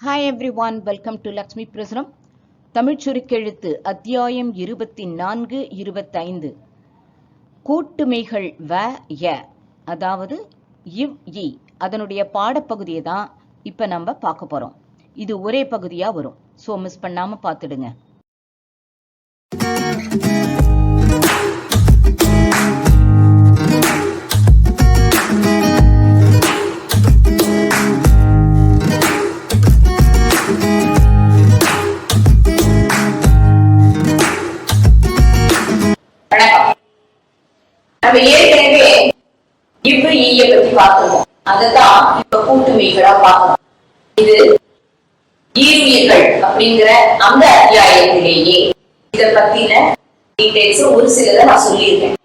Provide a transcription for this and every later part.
Hi everyone welcome to Lakshmi பிரசுரம் Tamil சுருக்கெழுத்து அத்தியாயம் இருபத்தி நான்கு இருபத்தைந்து. கூட்டுமைகள் வ ய அதாவது இவ் இ அதனுடைய பாடப்பகுதியை தான் இப்போ நம்ம பார்க்க போகிறோம் இது ஒரே பகுதியாக வரும். ஸோ மிஸ் பண்ணாமல் பார்த்துடுங்க. நம்ம ஏற்கனவே இவ்வு ஈய பத்தி பார்த்திருக்கோம். அததான் இப்ப கூட்டுமைகளா பார்க்கணும். இது ஈருயிர்கள் அப்படிங்கிற அந்த அத்தியாயத்திலேயே இத பத்தின டீடைல்ஸ் ஒரு சிலதை நான் சொல்லியிருக்கேன்.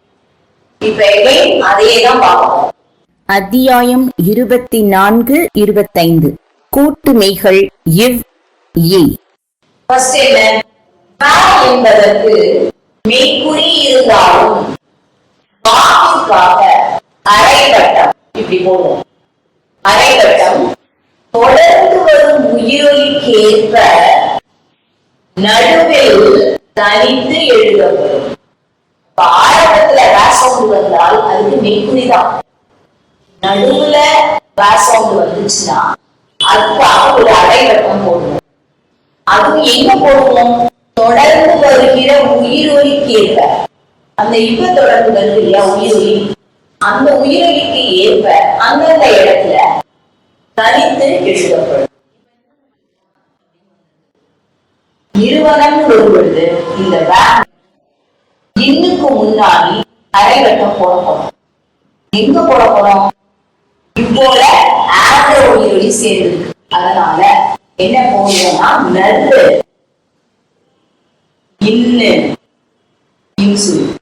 இப்ப again அதையே தான் பார்க்கணும். அத்தியாயம் இருபத்தி நான்கு இருபத்தைந்து கூட்டுமைகள் இவ் இ ஃபர்ஸ்ட் என்ன? என்பதற்கு மெய்க்குறி இருந்தாலும் வாக்கிற்காக அரைவட்டம். இப்படி போடுவோம். அரைவட்டம் தொடர்ந்து வரும் உயிரொலிக்கேற்ப நடுவில் தனித்து எழுதப்படும். இப்ப ஆரம்பத்துல வேசவுண்ட் வந்தால் அதுக்கு மெய்குறிதான் நடுவுல வேசவுண்ட் வந்துச்சுன்னா அதுக்காக ஒரு அரைவட்டம் போடுவோம். அதுவும் எங்க போடுவோம்? தொடர்ந்து வருகிற உயிரொலிக்கேற்ப. அந்த இப்ப தொடர்ந்து வருது இல்லையா உயிரொலி அந்த உயிரொலிக்கு ஏற்ப அந்தந்த இடத்துல தனித்து எழுதப்படும். நிறுவனம் பொழுது இந்த வேன் இன்னுக்கு முன்னாடி அரைவட்டம் போட போறோம் எங்க போட போறோம் இப்போல ஆந்திர உயிரொலி சேர்ந்து அதனால என்ன போடுவோம்னா நல்லு இன்னு இன்சுலின்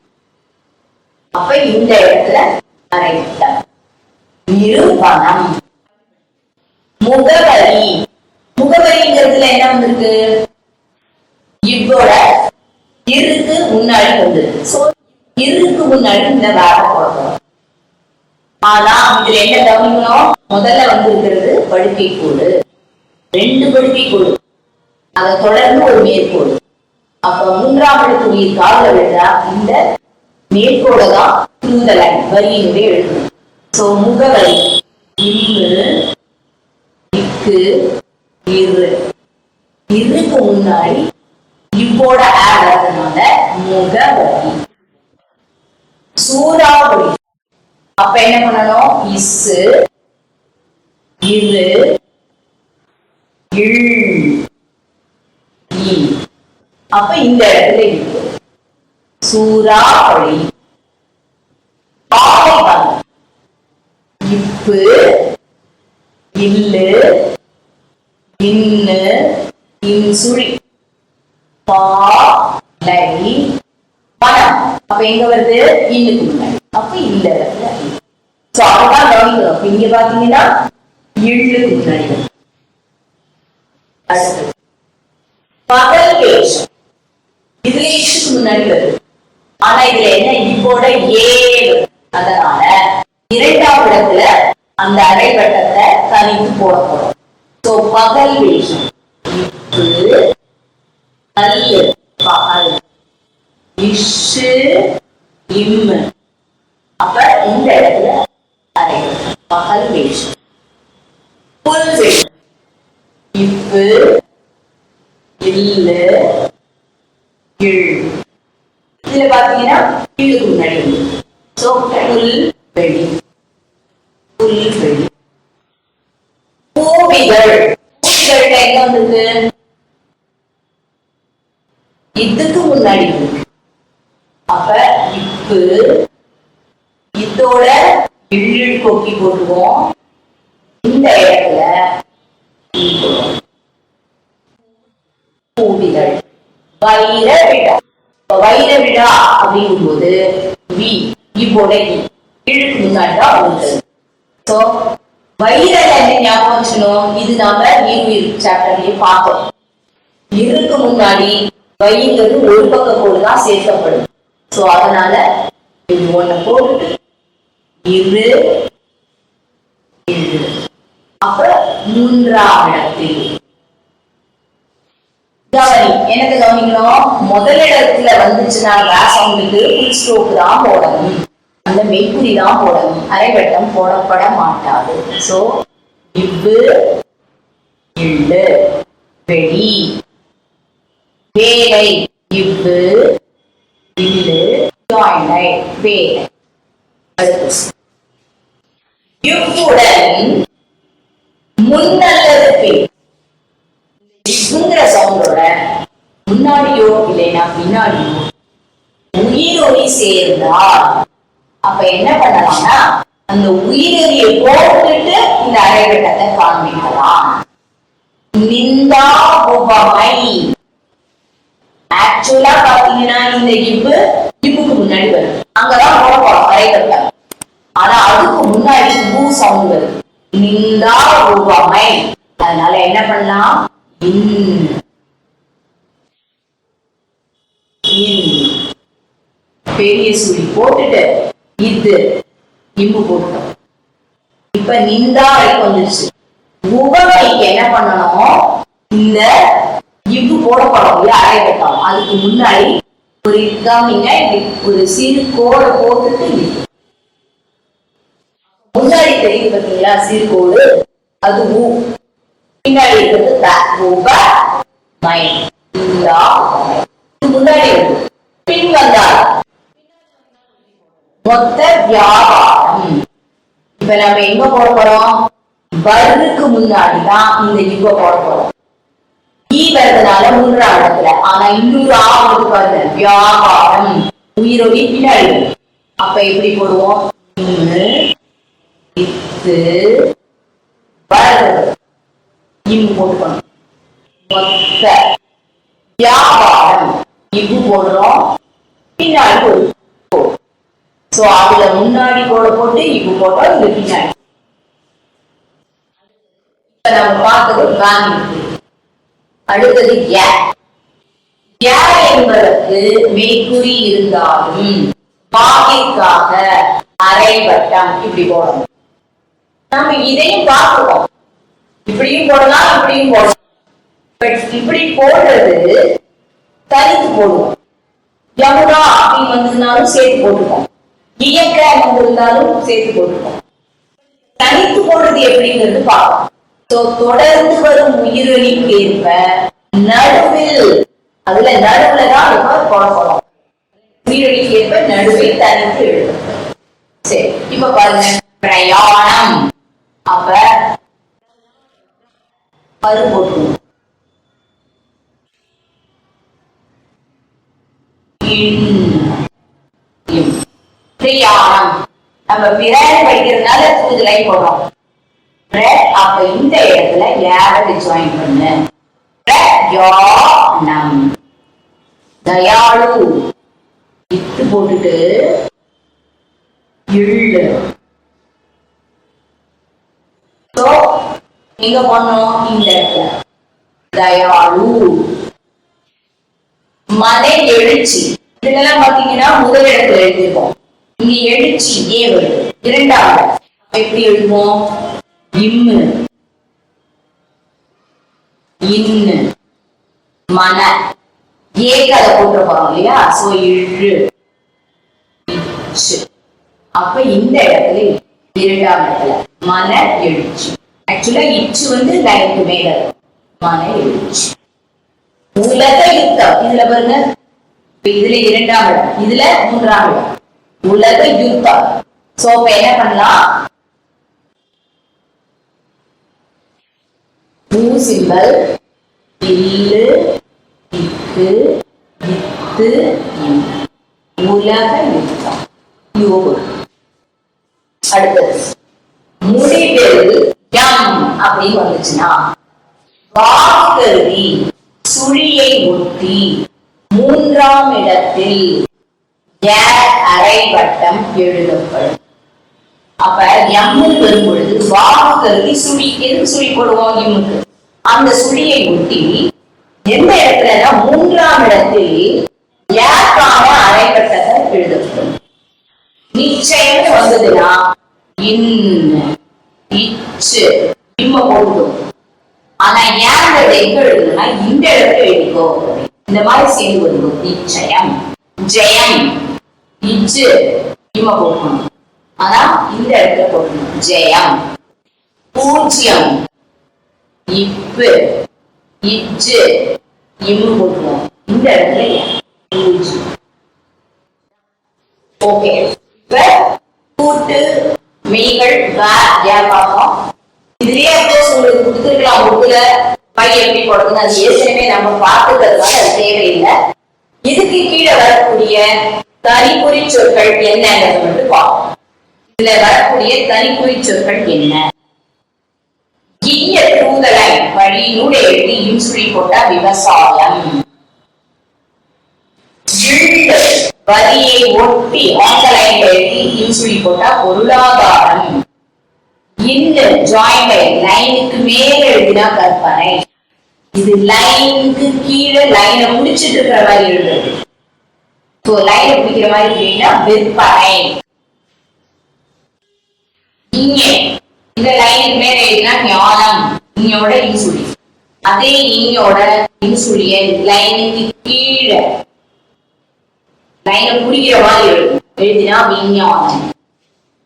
அப்ப இந்த இடத்துல அரைத்தம் நிறுவனம் முகவரி. முகவரிங்கிறதுல என்ன வந்திருக்கு? இவ்வளோட இருக்கு முன்னாடி வந்து சோ இருக்கு முன்னாடி இந்த வேலை போடுறோம் ஆனா இதுல என்ன கவனிக்கணும்? முதல்ல வந்திருக்கிறது படுக்கை கூடு ரெண்டு படுக்கை கூடு அதை தொடர்ந்து ஒரு மேற்கோடு அப்ப மூன்றாம் இடத்து உயிர் காவல விழுந்தா இந்த மேற்கோட தான் இந்த லைன் வரியினுடைய எழுதணும் சோ முகவரி இம்மு இக்கு இரு. இருக்கு முன்னாடி இவ்வோட ஆட் வரதுனால முகவரி. சூறாவளி. அப்ப என்ன பண்ணணும்? இசு இரு இல் அப்ப இந்த இடத்துல இருக்கு. சூறாவளி பாவைகள் இப்பு இல்லு இன்னு இன்சுழி. பாலை பணம் அப்ப எங்க வருது? இன்னுக்கு முன்னாடி. அப்ப இல்ல இடத்துல சோ அதான் கவனிக்கணும் அப்ப இங்க பாத்தீங்கன்னா இழுக்கு முன்னாடி அடுத்து. பகல் வேஷம். இதுல இஷ்டுக்கு முன்னாடி வருது. ஆனா இதுல என்ன இப்போட ஏ அதனால இரண்டாம் இடத்துல அந்த அரைவட்டத்தை தனித்து போட சோ பகல் வேஷம். இப்பு பகல். இஷு இம்மு. அப்ப இந்த இடத்துல அரைவட்டம் பகல் வேஷம். புல் வேஷம். இப்பு இல்லு இழ் இதுல பாத்தீங்கன்னா கீழுக்கு முன்னாடி சோ புல் வெளி புல் வெளி பூவிகள் பூவிகள் எங்க வந்திருக்கு? இதுக்கு முன்னாடி இருக்கு. அப்ப இப்பு இதோட இழில் கொக்கி போட்டுவோம் இந்த இடத்துல பூவிகள் வைர விழா வைர விழா அப்படிங்கும் போது வி இப்போட கீழுக்கு முன்னாடி தான் வந்துருது சோ வைர என்ன ஞாபகம் வச்சுக்கணும்? இது நாம நீர்வீர் சாப்டர்லயே பார்த்தோம். இருக்கு முன்னாடி வைங்கிறது ஒரு பக்க கோடு தான் சேர்க்கப்படும். சோ அதனால இது ஒண்ணு போட்டு இரு இரு. அப்ப மூன்றாம் இடத்தில் எனக்கு என்னது கவனிக்கணும் முதலிடத்துல வந்துச்சுன்னா அவங்களுக்கு ஃபுல் ஸ்ட்ரோக் தான் போடணும். அந்த மெய்குறி தான் போடணும். அரைவட்டம் போடப்பட மாட்டாது. சோ இவ்வு இல்லு வெளி வேலை இவ்வு இல்லு ஜாயினை வேலை. முன்னாடியோ இல்லைன்னா பின்னாடியோ உயிரொலி சேர்ந்தா அப்ப என்ன பண்ணலாம்னா அந்த உயிரொலியை போட்டுட்டு இந்த அரைகட்டத்தை காண்பிக்கலாம். நிந்தா உபமை. ஆக்சுவலா பாத்தீங்கன்னா இந்த இப்பு இப்புக்கு முன்னாடி வரும். அங்கதான் போட அரைகட்டம் ஆனா அதுக்கு முன்னாடி பூ சவுண்ட் வருது. நிந்தா உபமை. அதனால என்ன பண்ணலாம்? பெரிய சுழி போட்டுட்டு இது இம்பு போட்டோம் இப்ப நிந்தா வரைக்கும் வந்துருச்சு. உபமைக்கு என்ன பண்ணணும்? இந்த இவ்வு போடப்படும் போறோம் இல்லையா அரைவட்டம் அதுக்கு முன்னாடி ஒரு கவனிங்க ஒரு சிறு கோடை போட்டுட்டு முன்னாடி தெரியுது பாத்தீங்களா? சிறு கோடு. அது ஊ. பின்னாடி இருக்கிறது த உப மை இந்தா உபமை. முன்னாடி பின் வந்தால் மொத்த வியாபாரம் இப்ப நம்ம எங்க போட போறோம் வர்றதுக்கு முன்னாடி தான் இந்த யுக போட போறோம் ஈ வர்றதுனால மூன்றாம் இடத்துல ஆனா இன்னொரு ஆவது பாருங்க வியாபாரம் உயிரொலி பின்னாடி அப்ப எப்படி போடுவோம் இம்மு, இத்து வர்றது இம்மு போட்டுக்கணும் மொத்த வியாபாரம். இவ்வு போடுறோம். பின்னாடி ஒரு சோ அதுல முன்னாடி போட போட்டு இப்ப போட்டோம் இது பின்னாடி. இப்ப நம்ம பார்த்தது காந்தி அடுத்தது ய ய என்பதற்கு மெய்க்குறி இருந்தாலும் பாகிற்காக அரைவட்டம் இப்படி போடணும். நம்ம இதையும் பார்த்துக்கோம். இப்படியும் போடலாம் இப்படியும் போடலாம். பட் இப்படி போடுறது தனித்து போடுவோம். யமுனா அப்படின்னு வந்திருந்தாலும் சேர்த்து போட்டுப்போம். இயக்க வந்திருந்தாலும் சேர்த்து போட்டுப்போம். தனித்து போடுறது எப்படிங்கிறது பார்ப்போம். தொடர்ந்து வரும் உயிரொலிக்கு ஏற்ப நடுவில் அதுல நடுவுல தான் ரொம்ப போட உயிரொலிக்கு ஏற்ப நடுவில் தனித்து எழுதும். சரி இப்ப பாருங்க. பிரயாணம். அப்ப பரு போட்டுருவோம். இன் நம்ம பிராணி படிக்கிறதுனால இது லைன் போடுறோம். Red, அப்ப இந்த இடத்துல யாரை ஜாயின் பண்ணு. பிரயாணம் தயாளு. இத்து போட்டுட்டு இள்ளு. சோ எங்க பண்ணோம் இந்த இடத்துல. தயாளு. மலை எழுச்சி. இதெல்லாம் பாத்தீங்கன்னா முதல் இடத்துல எழுதிருவோம் இங்க எழுச்சி ஏ வருது. இரண்டாவது எப்படி எழுதுவோம்? இம்மு. இன்னு. மன. ஏகத போட்டு போறோம் இல்லையா? சோ இழு. அப்ப இந்த இடத்துல இரண்டாம் இடத்துல மன எழுச்சி. ஆக்சுவலா இச்சு வந்து லைனுக்கு மேல மன எழுச்சி. உலக யுத்தம். இதுல பாருங்க. இதுல இரண்டாம் இடம். இதுல மூன்றாம் இடம். உலக யுத்தம் சோ இப்ப என்ன பண்ணலாம்? மூ சிம்பல் இல்லு இக்கு இத்து உலக யுத்தம். யோகு. அடுத்தது. முடிவில் யம் அப்படின்னு வந்துச்சுன்னா வாக்கருதி சுழியை ஒட்டி மூன்றாம் இடத்தில் அரை அரைவட்டம் எழுதப்படும்? அப்ப எம்முன்னு வரும்பொழுது வாக்கு கருதி சுழி எதுக்கு சுழி போடுவோம் இம்முக்கு அந்த சுழியை ஒட்டி எந்த இடத்துல மூன்றாம் இடத்தில் ஏக்கான அரைவட்டத்தை எழுதப்படும்? நிச்சயம் வந்ததுன்னா இன் இச்சு இம்ம போடுவோம் ஆனா ஏங்கிறது எங்க எழுதுனா இந்த இடத்துல எழுதிக்கோ இந்த மாதிரி சேர்ந்து வருவோம் நிச்சயம் ஜெயம். இச்சு இம போகணும். ஆனா இந்த இடத்துல போடணும் ஜெயம். பூஜ்யம் இப்பு இச்சு இம்மு போட்டுருவோம் இந்த இடத்துல பூஜ்யம் ஓகே இப்ப கூட்டு மெய்கள் வ ய இதுலயே உங்களுக்கு கொடுத்துருக்கலாம் புக்குல பை எப்படி போடுறது அது ஏற்கனவே நம்ம பார்த்துக்கிறதுனால அது தேவையில்லை. இதுக்கு கீழே வரக்கூடிய தனிக்குறி சொற்கள் என்னங்கிறது மட்டும் பார்ப்போம். இதுல வரக்கூடிய தனிக்குறி சொற்கள் என்ன? இனிய தூதலை வழியிலூടെ எழுதி இன்சுழி போட்ட விவசாயம். வரியை ஒட்டி ஆங்கலைன் எழுதி இன்சுழி போட்டா பொருளாதாரம். இந்த ஜாயின் லைனுக்கு மேல எழுதினா கற்பனை. இது லைனுக்கு கீழே லைனை முடிச்சிட்டு இருக்கிற மாதிரி எழுதுறது ஸோ லைனை பிடிக்கிற மாதிரி அப்படின்னா விற்பனை இங்கே இந்த லைனுக்கு மேல எழுதினா ஞானம் இங்கோட இன்சுலி அதே இங்கோட இன்சுலிய லைனுக்கு கீழே. லைனை பிடிக்கிற மாதிரி எழுதும். எழுதினா விஞ்ஞானம்.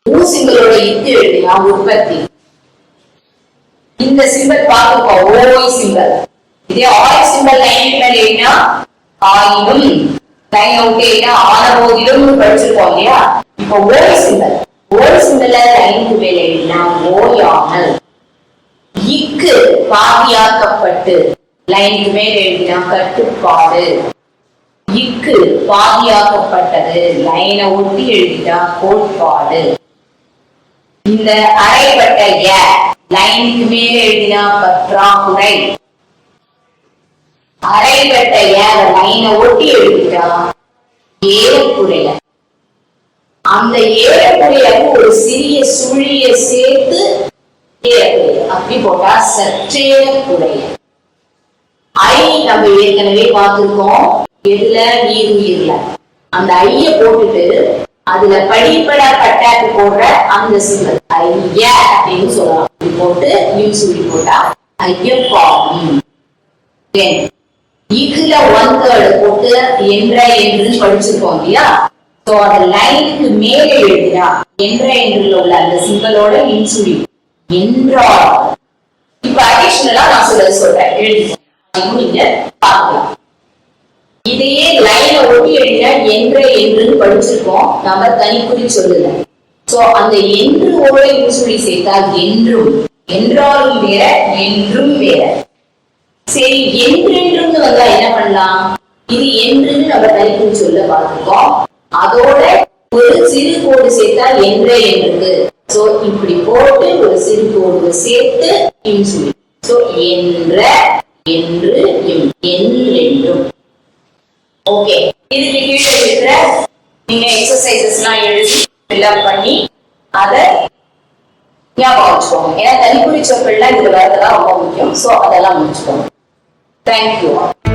ஊசிங்களோட சிம்பலோட இத்து எழுதினா உற்பத்தி. இந்த சிம்பல் பார்த்துக்கோ ஓய் சிம்பல் இதே ஆய் சிம்பல் லைன் மேல எழுதினா ஆயினும் லைன் ஓகே எழுதினா ஆன போதிலும் படிச்சிருக்கோம் இல்லையா? இப்போ ஓய் சிம்பல் ஓய் சிம்பல்ல லைனுக்கு மேல எழுதினா ஓயாமல் இக்கு பாதியாக்கப்பட்டு லைனுக்கு மேல் எழுதினா கட்டுப்பாடு. இக்கு பாதியாக்கப்பட்டது லைனை ஒட்டி எழுதிட்டா கோட்பாடு. இந்த அரைப்பட்ட லைனுக்கு மேல் எழுதினா பற்றாக்குறை. அரைப்பட்ட ய லைனை ஒட்டி எழுதிட்டா ஏறக்குறைய அந்த ஏறக்குறையக்கு ஒரு சிறிய சுழிய சேர்த்து ஏறக்குறைய அப்படி போட்டா சற்றேறக்குறைய ஐ நம்ம ஏற்கனவே பார்த்திருக்கோம். எதுல? நீருயிர்ல அந்த ஐய போட்டுட்டு அதுல படிப்பட பட்டாக்கு போடுற அந்த சிம்பல் ஐய அப்படின்னு சொல்லலாம். போட்டு நியூஸ் சொல்லி போட்டா ஐயப்பாவும் இதுல ஒன் தேர்ட் போட்டு என்ற என்று படிச்சிருக்கோம் இல்லையா? சோ அந்த லைனுக்கு மேலே எழுதினா என்ற என்றுல உள்ள அந்த சிம்பலோட இன்சுலி என்றா இப்ப அடிஷனலா நான் சொல்ல சொல்றேன். எழுதிக்கோங்க. நீங்க பார்க்கலாம். இதையே லைனை ஒட்டி எழுதினா என்ற என்று படிச்சிருக்கோம். நாம தனிக்குறி சொல்லுங்க. சோ அந்த என்று ஓட இன்சுலி சேர்த்தால் என்றும். என்றாலும் வேற என்றும் வேற. சரி என்றென்று வந்தா என்ன பண்ணலாம்? இது என்றுன்னு நம்ம தனிக்குறி சொல்ல பார்த்துக்கோம் அதோட ஒரு சிறு கோடு சேர்த்தா என்ற என்று சோ இப்படி போட்டு ஒரு சிறு கோடு சேர்த்து சொல்லி. சோ என்ற என்று எம் என்றென்றும். ஓகே இதுக்கு கீழே இருக்கிற நீங்க எக்ஸசைசஸ்லாம் எழுதி ஃபில்அப் பண்ணி அதை ஞாபகம் வச்சுக்கோங்க. ஏன்னா தனிக்குறி சொற்கள்லாம் இதுல வரதெல்லாம் ரொம்ப முக்கியம். ஸோ அதெல்லாம் முடிச்சுக்கோங்க. Thank you all.